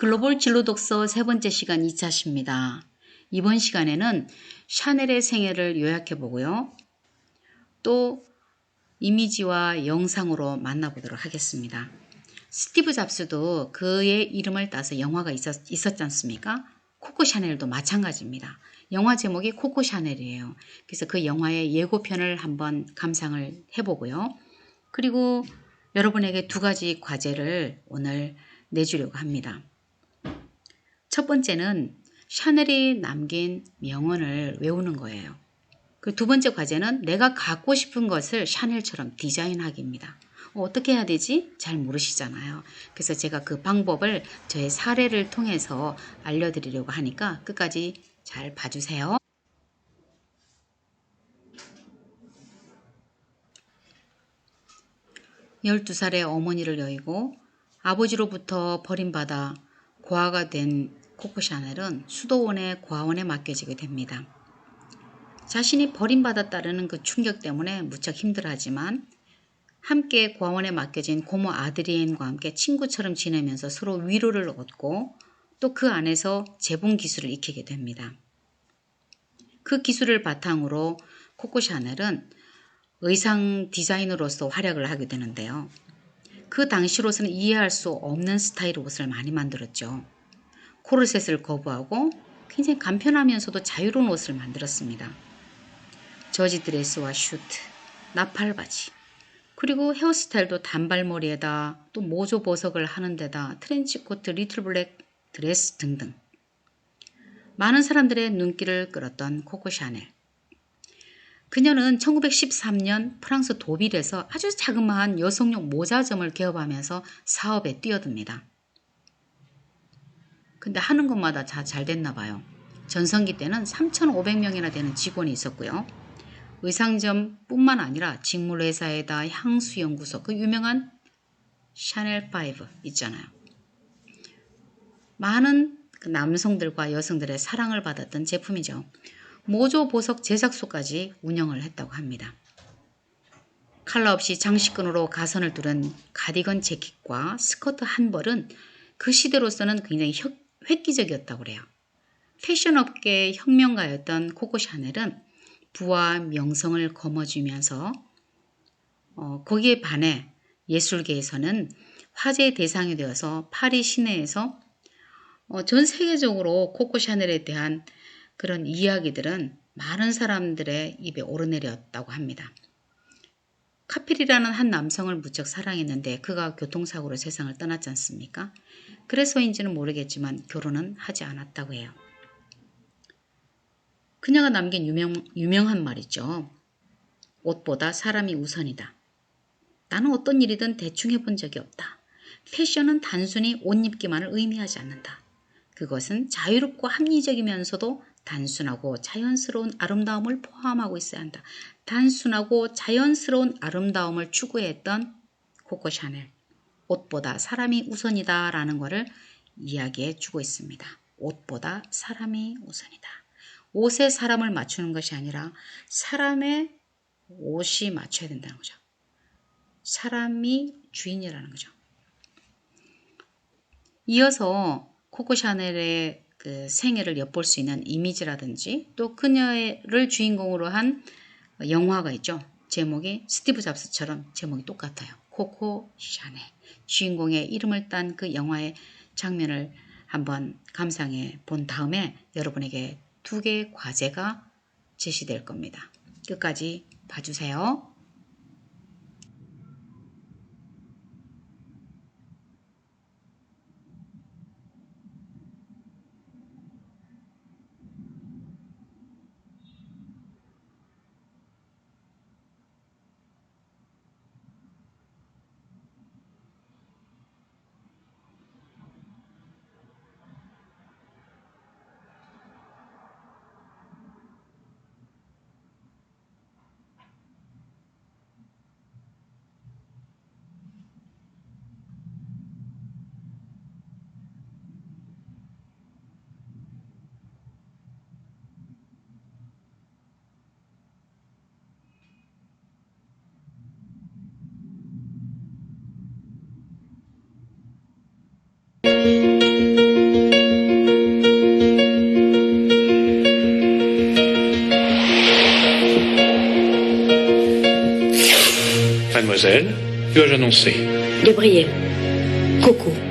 글로벌 진로 독서 세 번째 시간 2차시입니다. 이번 시간에는 샤넬의 생애를 요약해 보고요. 또 이미지와 영상으로 만나보도록 하겠습니다. 스티브 잡스도 그의 이름을 따서 영화가 있었, 있었지 않습니까? 코코 샤넬도 마찬가지입니다. 영화 제목이 코코 샤넬이에요. 그래서 그 영화의 예고편을 한번 감상을 해보고요. 그리고 여러분에게 두 가지 과제를 오늘 내주려고 합니다. 첫 번째는 샤넬이 남긴 명언을 외우는 거예요. 그 두 번째 과제는 내가 갖고 싶은 것을 샤넬처럼 디자인하기입니다. 어, 어떻게 해야 되지? 잘 모르시잖아요. 그래서 제가 그 방법을 저의 사례를 통해서 알려드리려고 하니까 끝까지 잘 봐주세요. 열두 살의 어머니를 여의고 아버지로부터 버림받아 고아가 된 코코 샤넬은 수도원의 고아원에 맡겨지게 됩니다. 자신이 버림받았다는 그 충격 때문에 무척 힘들어하지만 함께 고아원에 맡겨진 고모 아드리엔과 함께 친구처럼 지내면서 서로 위로를 얻고 또 그 안에서 재봉 기술을 익히게 됩니다. 그 기술을 바탕으로 코코 샤넬은 의상 디자이너로서 활약을 하게 되는데요. 그 당시로서는 이해할 수 없는 스타일의 옷을 많이 만들었죠. 코르셋을 거부하고 굉장히 간편하면서도 자유로운 옷을 만들었습니다. 저지 드레스와 슈트, 나팔 바지, 그리고 헤어스타일도 단발머리에다 또 모조 보석을 하는 데다 트렌치코트, 리틀 블랙 드레스 등등. 많은 사람들의 눈길을 끌었던 코코 샤넬. 그녀는 1913년 프랑스 도빌에서 아주 자그마한 여성용 모자점을 개업하면서 사업에 뛰어듭니다. 근데 하는 것마다 다 잘 됐나 봐요. 전성기 때는 3,500명이나 되는 직원이 있었고요. 의상점뿐만 아니라 직물회사에다 향수연구소, 그 유명한 샤넬 5 있잖아요. 많은 그 남성들과 여성들의 사랑을 받았던 제품이죠. 모조 보석 제작소까지 운영을 했다고 합니다. 칼라 없이 장식끈으로 가선을 뚫은 가디건 재킷과 스커트 한 벌은 그 시대로서는 굉장히 획기적이었다고 그래요. 패션업계의 혁명가였던 코코 샤넬은 부와 명성을 거머쥐면서 어, 거기에 반해 예술계에서는 화제의 대상이 되어서 파리 시내에서 어, 전 세계적으로 코코 샤넬에 대한 그런 이야기들은 많은 사람들의 입에 오르내렸다고 합니다. 카필이라는 한 남성을 무척 사랑했는데 그가 교통사고로 세상을 떠났지 않습니까? 그래서인지는 모르겠지만 결혼은 하지 않았다고 해요. 그녀가 남긴 유명, 유명한 말이죠. 옷보다 사람이 우선이다. 나는 어떤 일이든 대충 해본 적이 없다. 패션은 단순히 옷 입기만을 의미하지 않는다. 그것은 자유롭고 합리적이면서도 단순하고 자연스러운 아름다움을 포함하고 있어야 한다. 단순하고 자연스러운 아름다움을 추구했던 코코 샤넬. 옷보다 사람이 우선이다 라는 것을 이야기해 주고 있습니다. 옷보다 사람이 우선이다. 옷에 사람을 맞추는 것이 아니라 사람의 옷이 맞춰야 된다는 거죠. 사람이 주인이라는 거죠. 이어서 코코 샤넬의 그 생애를 엿볼 수 있는 이미지라든지 또 그녀를 주인공으로 한 영화가 있죠. 제목이 스티브 잡스처럼 제목이 똑같아요. 코코 샤넬. 주인공의 이름을 딴 그 영화의 장면을 한번 감상해 본 다음에 여러분에게 두 개의 과제가 제시될 겁니다. 끝까지 봐주세요. Mademoiselle, que annoncer Gabriel. Coco.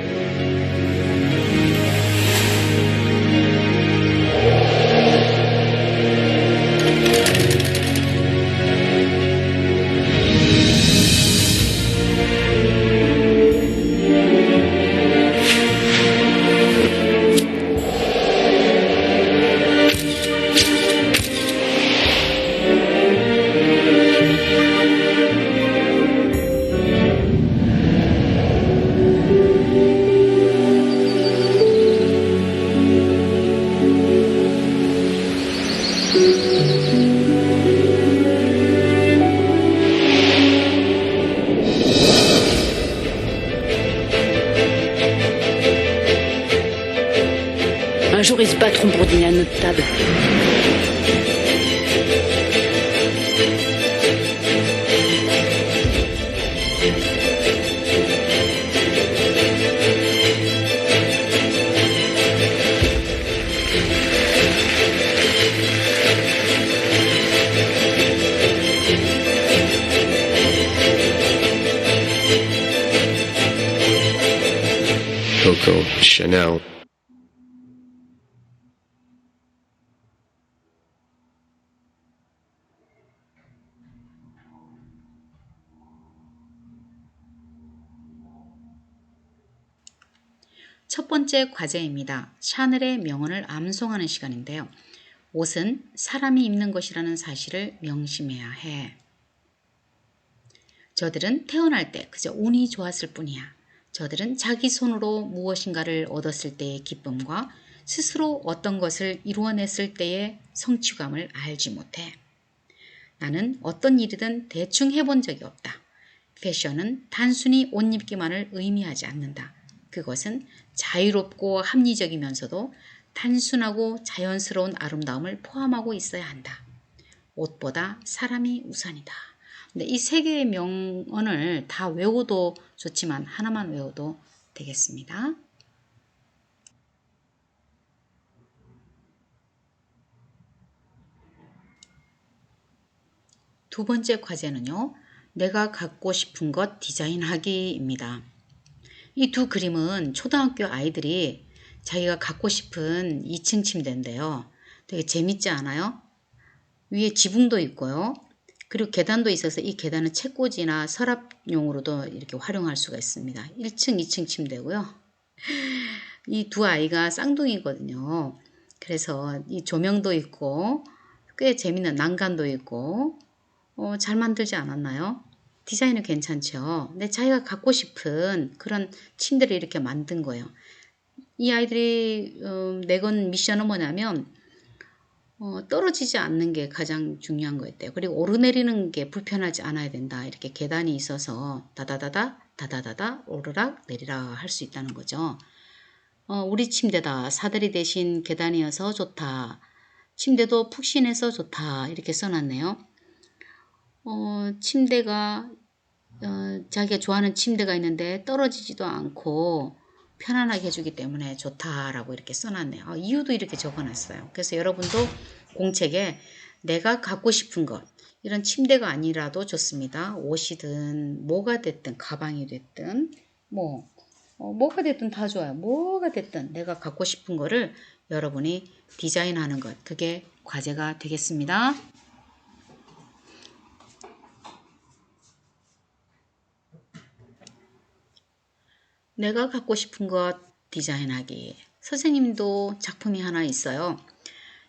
nada. Coco Chanel 번째 과제입니다. 샤넬의 명언을 암송하는 시간인데요. 옷은 사람이 입는 것이라는 사실을 명심해야 해. 저들은 태어날 때 그저 운이 좋았을 뿐이야. 저들은 자기 손으로 무엇인가를 얻었을 때의 기쁨과 스스로 어떤 것을 이루어냈을 때의 성취감을 알지 못해. 나는 어떤 일이든 대충 해본 적이 없다. 패션은 단순히 옷 입기만을 의미하지 않는다. 그것은 자유롭고 합리적이면서도 단순하고 자연스러운 아름다움을 포함하고 있어야 한다. 옷보다 사람이 우선이다. 근데 이 세 개의 명언을 다 외워도 좋지만 하나만 외워도 되겠습니다. 두 번째 과제는요. 내가 갖고 싶은 것 디자인하기입니다. 이 두 그림은 초등학교 아이들이 자기가 갖고 싶은 2층 침대인데요. 되게 재밌지 않아요? 위에 지붕도 있고요. 그리고 계단도 있어서 이 계단은 책꽂이나 서랍용으로도 이렇게 활용할 수가 있습니다. 1층, 2층 침대고요. 이 두 아이가 쌍둥이거든요. 그래서 이 조명도 있고 꽤 재밌는 난간도 있고 어, 잘 만들지 않았나요? 디자인은 괜찮죠. 근데 자기가 갖고 싶은 그런 침대를 이렇게 만든 거예요. 이 아이들이 어, 내건 미션은 뭐냐면 어, 떨어지지 않는 게 가장 중요한 거였대요. 그리고 오르내리는 게 불편하지 않아야 된다. 이렇게 계단이 있어서 다다다다 다다다다 오르락 내리락 할 수 있다는 거죠. 어, 우리 침대다. 사다리 대신 계단이어서 좋다. 침대도 푹신해서 좋다. 이렇게 써놨네요. 어, 침대가 어, 자기가 좋아하는 침대가 있는데 떨어지지도 않고 편안하게 해주기 때문에 좋다라고 이렇게 써놨네요. 아, 이유도 이렇게 적어놨어요. 그래서 여러분도 공책에 내가 갖고 싶은 것 이런 침대가 아니라도 좋습니다. 옷이든 뭐가 됐든 가방이 됐든 뭐 어, 뭐가 됐든 다 좋아요. 뭐가 됐든 내가 갖고 싶은 거를 여러분이 디자인하는 것 그게 과제가 되겠습니다. 내가 갖고 싶은 것 디자인하기. 선생님도 작품이 하나 있어요.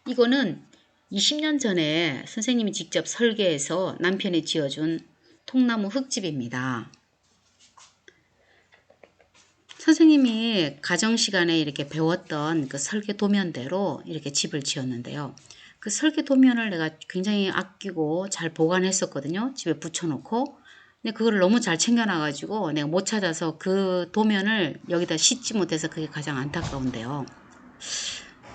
이거는 20년 전에 선생님이 직접 설계해서 남편이 지어준 통나무 흙집입니다. 선생님이 가정 시간에 이렇게 배웠던 그 설계 도면대로 이렇게 집을 지었는데요. 그 설계 도면을 내가 굉장히 아끼고 잘 보관했었거든요. 집에 붙여놓고. 근데 그거를 너무 잘 챙겨놔가지고 내가 못 찾아서 그 도면을 여기다 싣지 못해서 그게 가장 안타까운데요.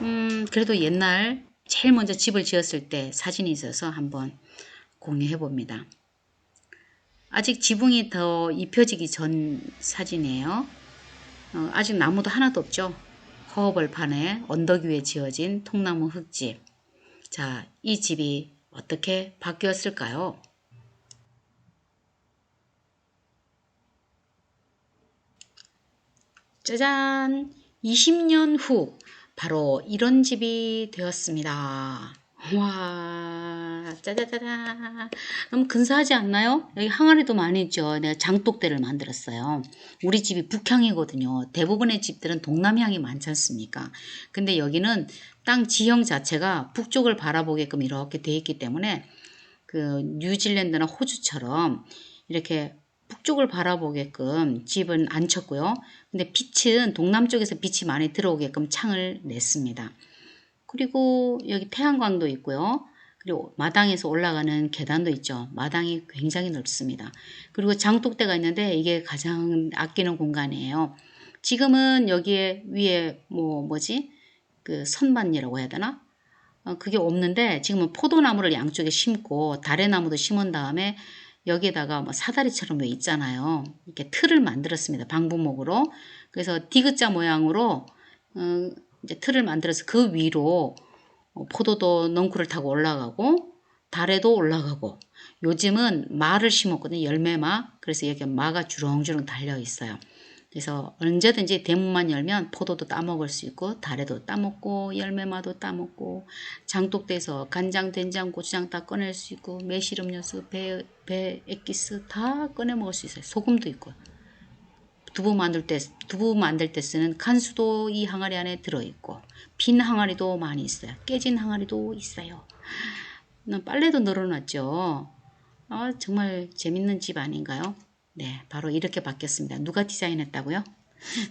음, 그래도 옛날 제일 먼저 집을 지었을 때 사진이 있어서 한번 공유해 봅니다. 아직 지붕이 더 입혀지기 전 사진이에요. 어, 아직 나무도 하나도 없죠. 허허벌판에 언덕 위에 지어진 통나무 흙집. 자, 이 집이 어떻게 바뀌었을까요? 짜잔! 20년 후 바로 이런 집이 되었습니다. 와, 짜자자자. 너무 근사하지 않나요? 여기 항아리도 많이 있죠. 내가 장독대를 만들었어요. 우리 집이 북향이거든요. 대부분의 집들은 동남향이 많지 않습니까? 근데 여기는 땅 지형 자체가 북쪽을 바라보게끔 이렇게 돼 있기 때문에 그 뉴질랜드나 호주처럼 이렇게 북쪽을 바라보게끔 집은 안 쳤고요. 근데 빛은 동남쪽에서 빛이 많이 들어오게끔 창을 냈습니다. 그리고 여기 태양광도 있고요. 그리고 마당에서 올라가는 계단도 있죠. 마당이 굉장히 넓습니다. 그리고 장독대가 있는데 이게 가장 아끼는 공간이에요. 지금은 여기에 위에 뭐 뭐지? 그 선반이라고 해야 되나? 어, 그게 없는데 지금은 포도나무를 양쪽에 심고 다래나무도 심은 다음에 여기에다가 뭐 사다리처럼 왜 있잖아요. 이렇게 틀을 만들었습니다. 방부목으로. 그래서 디귿자 모양으로 어, 이제 틀을 만들어서 그 위로 어, 포도도 넝쿨을 타고 올라가고 달에도 올라가고 요즘은 마를 심었거든요. 열매마. 그래서 여기 마가 주렁주렁 달려 있어요. 그래서 언제든지 대문만 열면 포도도 따먹을 수 있고 달에도 따먹고 열매마도 따먹고 장독대에서 간장, 된장, 고추장 다 꺼낼 수 있고 매실 음료수, 배, 배 액기스 다 꺼내 먹을 수 있어요. 소금도 있고 두부 만들 때 두부 만들 때 쓰는 간수도 이 항아리 안에 들어 있고 빈 항아리도 많이 있어요. 깨진 항아리도 있어요. 나 빨래도 늘어났죠. 아, 정말 재밌는 집 아닌가요? 네, 바로 이렇게 바뀌었습니다. 누가 디자인했다고요?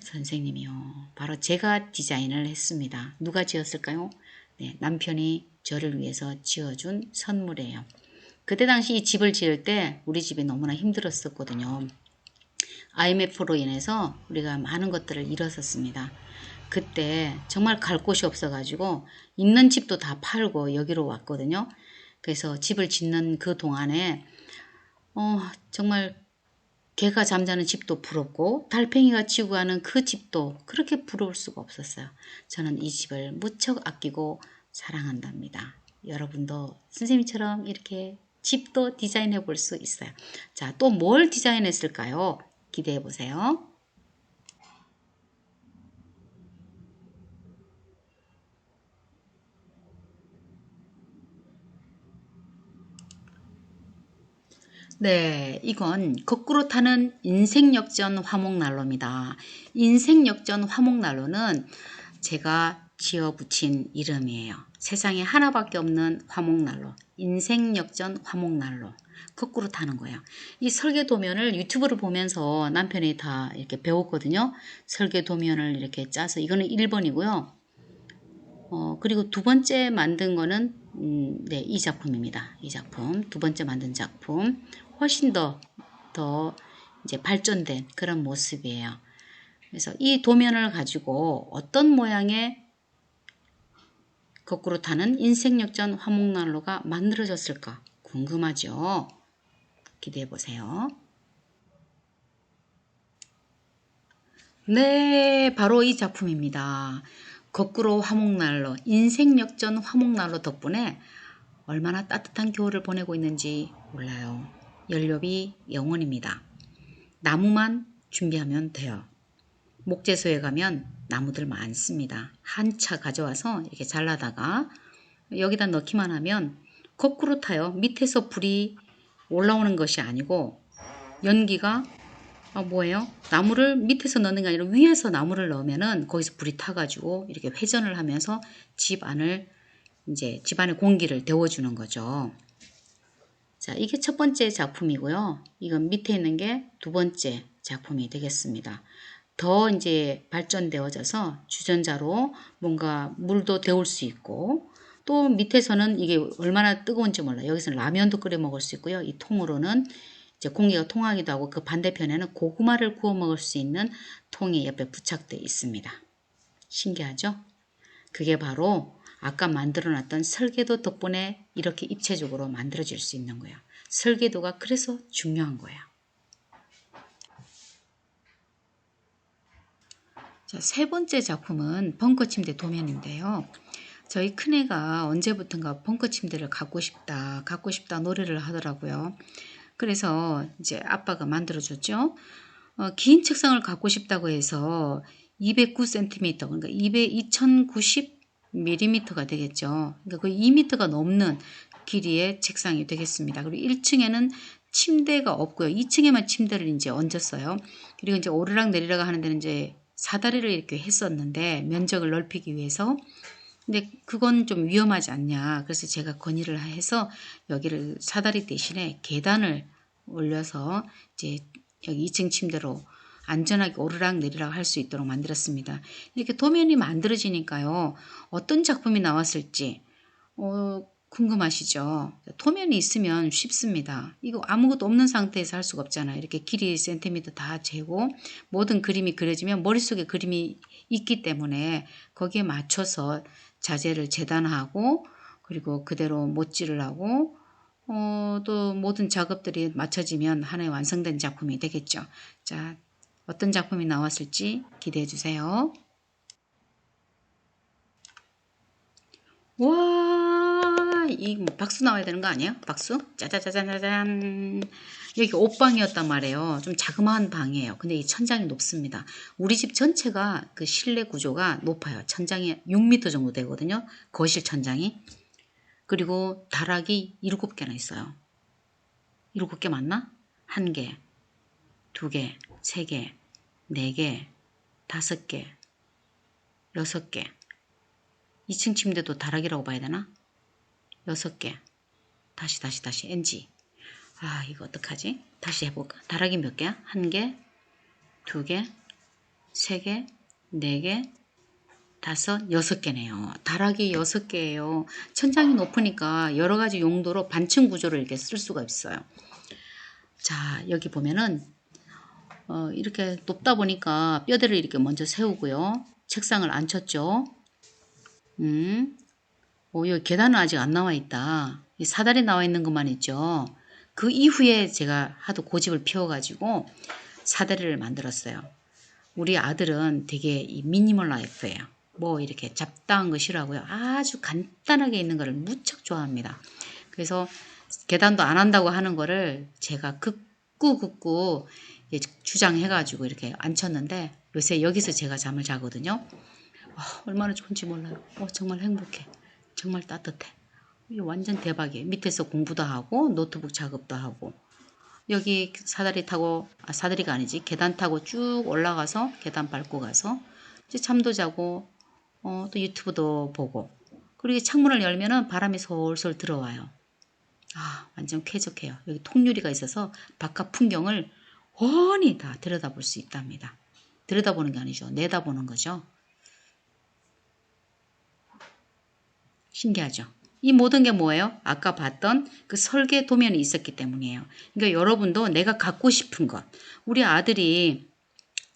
선생님이요. 바로 제가 디자인을 했습니다. 누가 지었을까요? 네, 남편이 저를 위해서 지어준 선물이에요. 그때 당시 이 집을 지을 때 우리 집이 너무나 힘들었었거든요. IMF로 인해서 우리가 많은 것들을 잃었었습니다. 그때 정말 갈 곳이 없어가지고 있는 집도 다 팔고 여기로 왔거든요. 그래서 집을 짓는 그 동안에 어, 정말 개가 잠자는 집도 부럽고 달팽이가 지고 가는 그 집도 그렇게 부러울 수가 없었어요. 저는 이 집을 무척 아끼고 사랑한답니다. 여러분도 선생님처럼 이렇게 집도 디자인해 볼 수 있어요. 자, 또 뭘 디자인했을까요? 기대해 보세요. 네, 이건 거꾸로 타는 인생역전 화목난로입니다. 인생역전 화목난로는 제가 지어 붙인 이름이에요. 세상에 하나밖에 없는 화목난로. 인생역전 화목난로. 거꾸로 타는 거예요. 이 설계 도면을 유튜브를 보면서 남편이 다 이렇게 배웠거든요. 설계 도면을 이렇게 짜서 이거는 1번이고요. 어, 그리고 두 번째 만든 거는 음, 네, 이 작품입니다. 이 작품. 두 번째 만든 작품. 훨씬 더, 더 이제 발전된 그런 모습이에요. 그래서 이 도면을 가지고 어떤 모양의 거꾸로 타는 인생역전 화목난로가 만들어졌을까 궁금하죠? 기대해 보세요. 네, 바로 이 작품입니다. 거꾸로 화목난로, 인생역전 화목난로 덕분에 얼마나 따뜻한 겨울을 보내고 있는지 몰라요. 연료비 영원입니다. 나무만 준비하면 돼요. 목재소에 가면 나무들 많습니다. 한 차 가져와서 이렇게 잘라다가 여기다 넣기만 하면 거꾸로 타요. 밑에서 불이 올라오는 것이 아니고 연기가 아, 뭐예요? 나무를 밑에서 넣는 게 아니라 위에서 나무를 넣으면은 거기서 불이 타가지고 이렇게 회전을 하면서 집 안을 이제 집 안의 공기를 데워주는 거죠. 자, 이게 첫 번째 작품이고요. 이건 밑에 있는 게 두 번째 작품이 되겠습니다. 더 이제 발전되어져서 주전자로 뭔가 물도 데울 수 있고 또 밑에서는 이게 얼마나 뜨거운지 몰라요. 여기서는 라면도 끓여 먹을 수 있고요. 이 통으로는 이제 공기가 통하기도 하고 그 반대편에는 고구마를 구워 먹을 수 있는 통이 옆에 부착되어 있습니다. 신기하죠? 그게 바로 아까 만들어 놨던 설계도 덕분에 이렇게 입체적으로 만들어질 수 있는 거예요. 설계도가 그래서 중요한 거예요. 자, 세 번째 작품은 벙커 침대 도면인데요. 저희 큰애가 언제부턴가 벙커 침대를 갖고 싶다, 갖고 싶다 노래를 하더라고요. 그래서 이제 아빠가 만들어줬죠. 어, 긴 책상을 갖고 싶다고 해서 209cm 그러니까 200, 2090mm가 되겠죠. 그러니까 거의 2m가 넘는 길이의 책상이 되겠습니다. 그리고 1층에는 침대가 없고요. 2층에만 침대를 이제 얹었어요. 그리고 이제 오르락 내리락 하는 데는 이제 사다리를 이렇게 했었는데 면적을 넓히기 위해서 근데 그건 좀 위험하지 않냐. 그래서 제가 건의를 해서 여기를 사다리 대신에 계단을 올려서 이제 여기 2층 침대로 안전하게 오르락 내리락 할 수 있도록 만들었습니다. 이렇게 도면이 만들어지니까요. 어떤 작품이 나왔을지 어, 궁금하시죠? 도면이 있으면 쉽습니다. 이거 아무것도 없는 상태에서 할 수가 없잖아요. 이렇게 길이 센티미터 다 재고 모든 그림이 그려지면 머릿속에 그림이 있기 때문에 거기에 맞춰서 자재를 재단하고 그리고 그대로 못질을 하고 어, 또 모든 작업들이 맞춰지면 하나의 완성된 작품이 되겠죠. 자, 어떤 작품이 나왔을지 기대해 주세요. 와, 이뭐 박수 나와야 되는 거 아니에요? 박수? 짜자자자자잔. 여기 옷방이었단 말이에요. 좀 자그마한 방이에요. 근데 이 천장이 높습니다. 우리 집 전체가 그 실내 구조가 높아요. 천장이 6m 정도 되거든요. 거실 천장이. 그리고 다락이 7개나 있어요. 7개 맞나? 1개, 2개, 3개, 4개, 5개, 6개. 2층 침대도 다락이라고 봐야 되나? 6개. 다시 다시 다시 NG. 아 이거 어떡하지? 다시 해볼까? 다락이 몇 개야? 한 개, 두 개, 세 개, 네 개, 다섯, 여섯 개네요. 다락이 여섯 개예요. 천장이 높으니까 여러 가지 용도로 반층 구조를 이렇게 쓸 수가 있어요. 자 여기 보면은 어, 이렇게 높다 보니까 뼈대를 이렇게 먼저 세우고요. 책상을 앉혔죠. 음, 오, 여기 계단은 아직 안 나와 있다. 이 사다리 나와 있는 것만 있죠. 그 이후에 제가 하도 고집을 피워가지고 사다리를 만들었어요. 우리 아들은 되게 이 미니멀 라이프예요. 뭐 이렇게 잡다한 거 싫어하고요. 아주 간단하게 있는 거를 무척 좋아합니다. 그래서 계단도 안 한다고 하는 거를 제가 극구 극구 주장해가지고 이렇게 앉혔는데 요새 여기서 제가 잠을 자거든요. 와, 얼마나 좋은지 몰라요. 어, 정말 행복해. 정말 따뜻해. 완전 대박이에요. 밑에서 공부도 하고 노트북 작업도 하고 여기 사다리 타고 아 사다리가 아니지 계단 타고 쭉 올라가서 계단 밟고 가서 이제 잠도 자고 어, 또 유튜브도 보고 그리고 창문을 열면은 바람이 솔솔 들어와요. 아 완전 쾌적해요. 여기 통유리가 있어서 바깥 풍경을 훤히 다 들여다볼 수 있답니다. 들여다보는 게 아니죠. 내다보는 거죠. 신기하죠. 이 모든 게 뭐예요? 아까 봤던 그 설계 도면이 있었기 때문이에요. 그러니까 여러분도 내가 갖고 싶은 것, 우리 아들이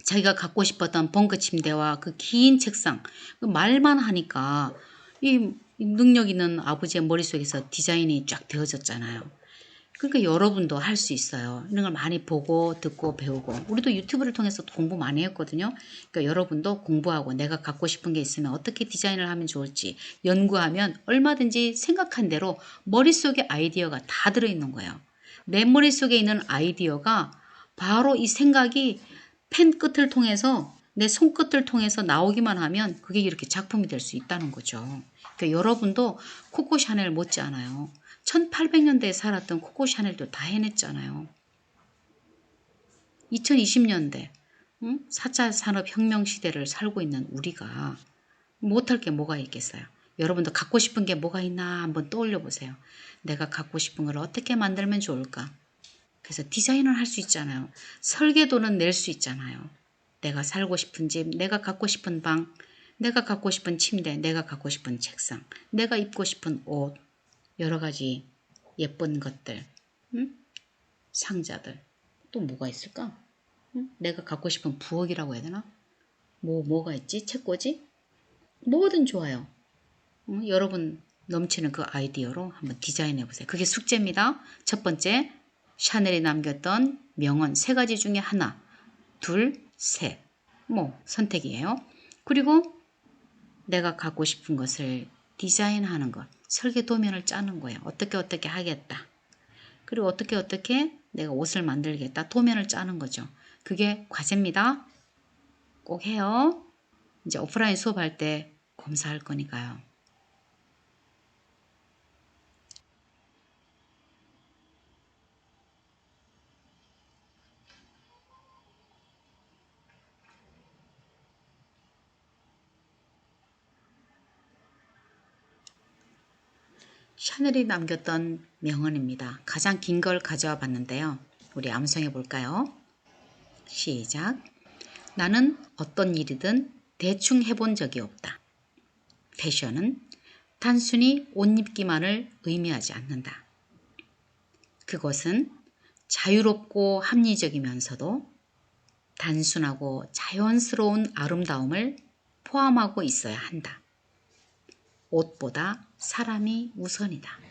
자기가 갖고 싶었던 벙커 침대와 그 긴 책상, 그 말만 하니까 이 능력 있는 아버지의 머릿속에서 디자인이 쫙 되어졌잖아요. 그러니까 여러분도 할 수 있어요. 이런 걸 많이 보고 듣고 배우고 우리도 유튜브를 통해서 공부 많이 했거든요. 그러니까 여러분도 공부하고 내가 갖고 싶은 게 있으면 어떻게 디자인을 하면 좋을지 연구하면 얼마든지 생각한 대로 머릿속에 아이디어가 다 들어있는 거예요. 내 머릿속에 있는 아이디어가 바로 이 생각이 펜 끝을 통해서 내 손끝을 통해서 나오기만 하면 그게 이렇게 작품이 될 수 있다는 거죠. 그러니까 여러분도 코코 샤넬 못지않아요. 1800년대에 살았던 코코 샤넬도 다 해냈잖아요. 2020년대 응? 4차 산업혁명 시대를 살고 있는 우리가 못할 게 뭐가 있겠어요. 여러분도 갖고 싶은 게 뭐가 있나 한번 떠올려 보세요. 내가 갖고 싶은 걸 어떻게 만들면 좋을까? 그래서 디자인을 할 수 있잖아요. 설계도는 낼 수 있잖아요. 내가 살고 싶은 집, 내가 갖고 싶은 방, 내가 갖고 싶은 침대, 내가 갖고 싶은 책상, 내가 입고 싶은 옷, 여러 가지 예쁜 것들, 응? 상자들, 또 뭐가 있을까? 응? 내가 갖고 싶은 부엌이라고 해야 되나? 뭐, 뭐가 있지? 책꽂이? 뭐든 좋아요. 응? 여러분 넘치는 그 아이디어로 한번 디자인해 보세요. 그게 숙제입니다. 첫 번째, 샤넬이 남겼던 명언 세 가지 중에 하나, 둘, 셋. 뭐, 선택이에요. 그리고 내가 갖고 싶은 것을 디자인하는 것, 설계 도면을 짜는 거예요. 어떻게 어떻게 하겠다. 그리고 어떻게 어떻게 내가 옷을 만들겠다. 도면을 짜는 거죠. 그게 과제입니다. 꼭 해요. 이제 오프라인 수업할 때 검사할 거니까요. 샤넬이 남겼던 명언입니다. 가장 긴 걸 가져와 봤는데요. 우리 암송해 볼까요? 시작. 나는 어떤 일이든 대충 해본 적이 없다. 패션은 단순히 옷 입기만을 의미하지 않는다. 그것은 자유롭고 합리적이면서도 단순하고 자연스러운 아름다움을 포함하고 있어야 한다. 옷보다 사람이 우선이다.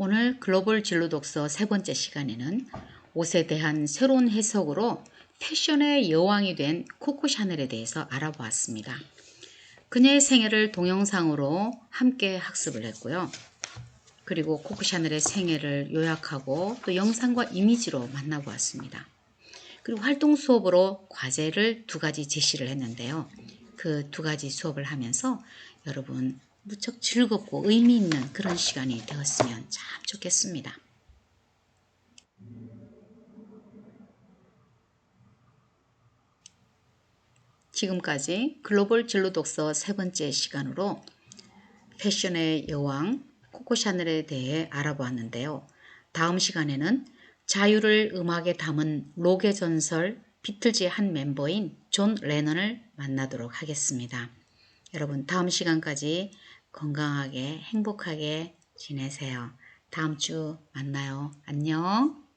오늘 글로벌 진로 독서 세 번째 시간에는 옷에 대한 새로운 해석으로 패션의 여왕이 된 코코 샤넬에 대해서 알아보았습니다. 그녀의 생애를 동영상으로 함께 학습을 했고요. 그리고 코코 샤넬의 생애를 요약하고 또 영상과 이미지로 만나보았습니다. 그리고 활동 수업으로 과제를 두 가지 제시를 했는데요. 그 두 가지 수업을 하면서 여러분 무척 즐겁고 의미 있는 그런 시간이 되었으면 참 좋겠습니다. 지금까지 글로벌 진로 독서 세 번째 시간으로 패션의 여왕 코코 샤넬에 대해 알아보았는데요. 다음 시간에는 자유를 음악에 담은 록의 전설 비틀즈의 한 멤버인 존 레넌을 만나도록 하겠습니다. 여러분 다음 시간까지 건강하게 행복하게 지내세요. 다음 주 만나요. 안녕.